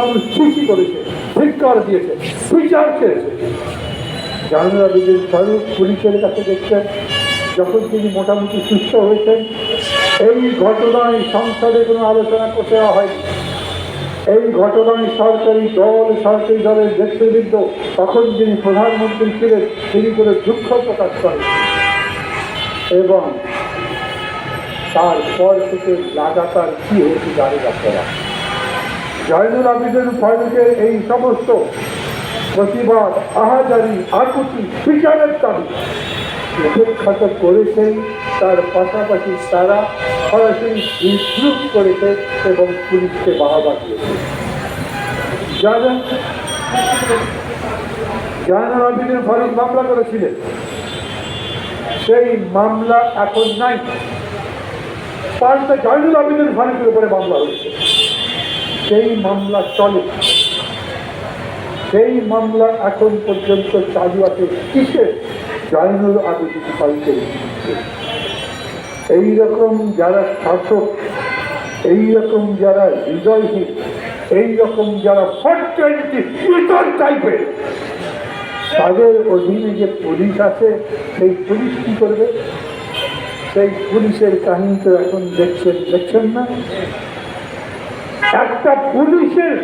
মানুষ খুশি করেছে, ধিক্কার দিয়েছে, বিচার চেয়েছে জানুরা বিদিন স্বরূপ পুলিশের কাছে দেখছেন যখন তিনি মোটামুটি সুস্থ হয়েছেন, এই ঘটনায় সংসদে কোনো আলোচনা করতে হয়নি। এই ঘটনায় সরকারি দল, সরকারি দলের নেতৃবৃন্দ, তখন যিনি প্রধানমন্ত্রী ছিলেন, তিনি করে দুঃখ প্রকাশ করেন এবং তারপর থেকে লাগাতার কি হয়েছে জানে আপনারা জয়নুল আবেদন ফারুকের এই সমস্ত প্রতিবাদ, আহাজারি, আকুতি বিচারের দাবি উপেক্ষা তো করেছেই তার পাশাপাশি তারা সরাসরি বিদ্রুপ করেছে এবং পুলিশকে বাহাবা দিয়েছে। যারা জয়নুল আবেদন ফারুক মামলা করেছিলেন। সেই মামলা এখন নাই। পাল্টা জয়নুল আবেদন ফারুকের উপরে মামলা হয়েছে। সেই মামলা চলে। সেই মামলা এখন পর্যন্ত চালু আছে কিসে জয়নুল আবেদন বিরুদ্ধে এইরকম যারা শাসক, এইরকম যারা হৃদয়হীন এইরকম যারা ফটকেন্টি ইতর টাইপের, তাদের অধীনে যে পুলিশ আছে, সেই পুলিশ কি করবে? সেই পুলিশের কাহিনী তো এখন দেখছেন দেখছেন না? একটা পুলিশের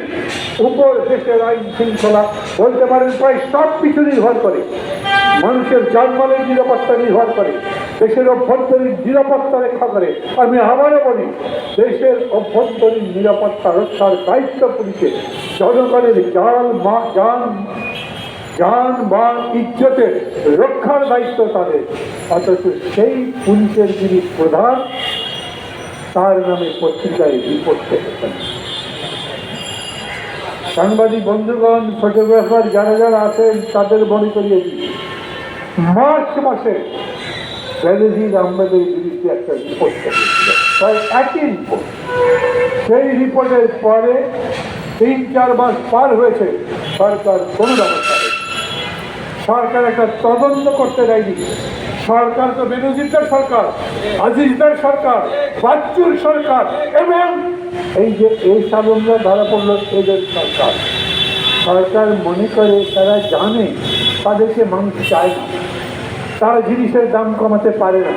উপর দেশের আইন শৃঙ্খলা বলতে পারেন, প্রায় সব কিছু নির্ভর করে। মানুষের জন্মালের নিরাপত্তা নির্ভর করে, দেশের অভ্যন্তরীণ নিরাপত্তা রক্ষা করে। আমি আবারও বলি, দেশের অভ্যন্তরীণ নিরাপত্তা রক্ষার দায়িত্ব পুলিশের। জনগণের জাল মা যান যান বা ইজ্জতের রক্ষার দায়িত্ব তাদের। অথচ সেই পুলিশের যিনি প্রধান তার নামে পত্রিকায় রিপোর্ট করেছেন সাংবাদিক বন্ধুগণ, ফটোগ্রাফার যারা যারা আছেন, তাদের মনে করিয়ে দিই, মার্চ মাসে বেনজির আহমেদের বিরুদ্ধে একটা রিপোর্ট প্রায় একই রিপোর্ট। সেই রিপোর্টের পরে তিন, চার মাস পার হয়েছে সরকার কোনো ব্যবস্থা সরকার একটা তদন্ত করতে দেয়নি। সরকার তো বেনজিরদার সরকার, আজিজদার সরকার, বাচ্চুর সরকার, এবং এই যে এই সালনরা ধরা পড়ল এদের সরকার। সরকার মনে করে তারা জানে তাদেরকে মানুষ চায় না। তারা জিনিসের দাম কমাতে পারে না।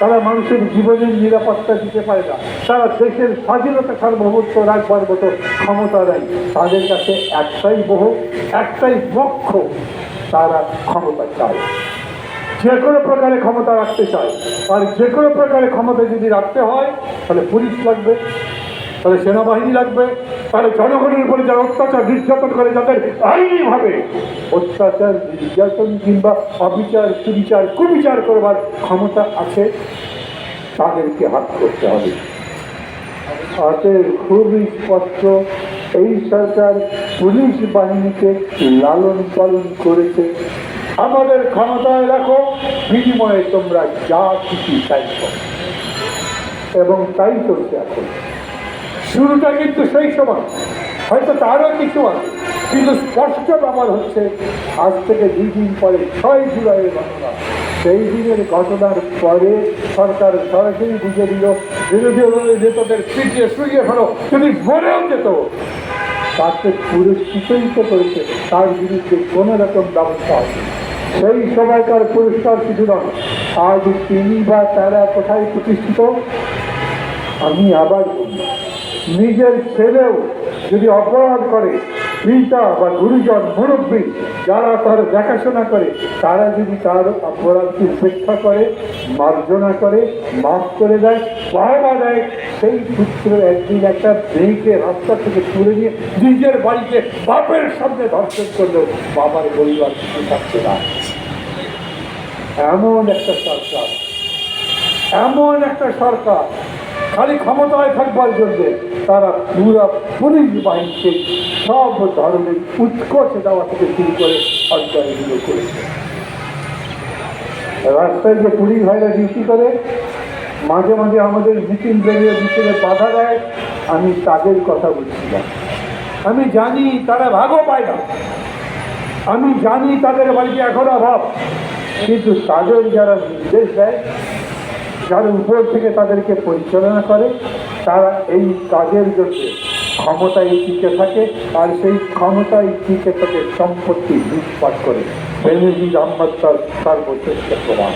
তারা মানুষের জীবনের নিরাপত্তা দিতে পারে না। তারা দেশের স্বাধীনতা সার্বভৌমত্ব রাখবার মতো ক্ষমতা নেয় তাদের কাছে একটাই বহু একটাই বক্ষ তারা ক্ষমতা চায়। যে কোনো প্রকারে ক্ষমতা রাখতে চায়। আর যে কোনো প্রকারে ক্ষমতা যদি রাখতে হয়, তাহলে পুলিশ লাগবে, তাহলে সেনাবাহিনী লাগবে, তাহলে জনগণের উপরে যারা অত্যাচার, নির্যাতন করে, যাদের আইনিভাবে অত্যাচার, নির্যাতন কিংবা অবিচার, সুবিচার, কুবিচার করবার ক্ষমতা আছে, তাদেরকে হাত করতে হবে। অতএব খুবই স্পষ্ট, এই সরকার পুলিশ বাহিনীকে লালন পালন করেছে। আমাদের ক্ষমতায় রাখো, বিনিময়ে তোমরা যা তাই করো। এবং তাই চলছে এখন শুরুটা কিন্তু সেই সময়, হয়তো তারও কিছু আছে, কিন্তু স্পষ্ট ব্যাপার হচ্ছে, আজ থেকে দুই দিন পরে, ছয় জুলাইয়ের ঘটনা। সেই দিনের ঘটনার পরে সরকার সরাসরি বুঝে দিল, বিরোধী দলের নেতাদের পিটিয়ে শুয়ে ফেলো, যদি মরেও যেত। তাকে তো করেছে, তার বিরুদ্ধে কোনো রকম ব্যবস্থা হয়নি। সেই সময়কার পুরস্কার কিছু নয়। আজ তিনি বা তারা কোথায় প্রতিষ্ঠিত, আমি আবার নিজের ছেলেও যদি অপরাধ করে, পিতা বা গুরুজন, মুরব্বী, যারা তার দেখাশোনা করে, তারা যদি তার অপরাধকে উপেক্ষা করে, মার্জনা করে, মাফ করে দেয় বাবা দেয়, সেই পুত্র একদিন একটা মেয়েকে রাস্তা থেকে তুলে নিয়ে নিজের বাড়িতে বাপের সামনে ধর্ষণ করলেও বাবার পরিবার কিছু থাকছে না। এমন একটা সরকার। এমন একটা সরকার। খালি ক্ষমতায় থাকবার জন্য তারা পুরা পুলিশ বাহিনীকে সব ধরনের উৎকর্ষ দেওয়া থেকে শুরু করে অঞ্চলগুলো করেছে রাস্তায় যে পুলিশ ভাইরা ডিউটি করে, মাঝে মাঝে আমাদের মিটিং বেরিয়ে ভিতরে বাধা দেয়, আমি তাদের কথা বলছিলাম আমি জানি তারা ভাগও পায় না। আমি জানি তাদের বাড়িতে এখন অভাব। কিন্তু তাদের যারা নির্দেশ দেয় যারা উপর থেকে তাদেরকে পরিচালনা করে, তারা এই কাজের জন্য ক্ষমতায় টিকে থাকে আর সেই ক্ষমতায় টিকে থাকে সম্পত্তি লুটপাট করে। বেনজির আহমদ তার সর্বশ্রেষ্ঠ প্রমাণ।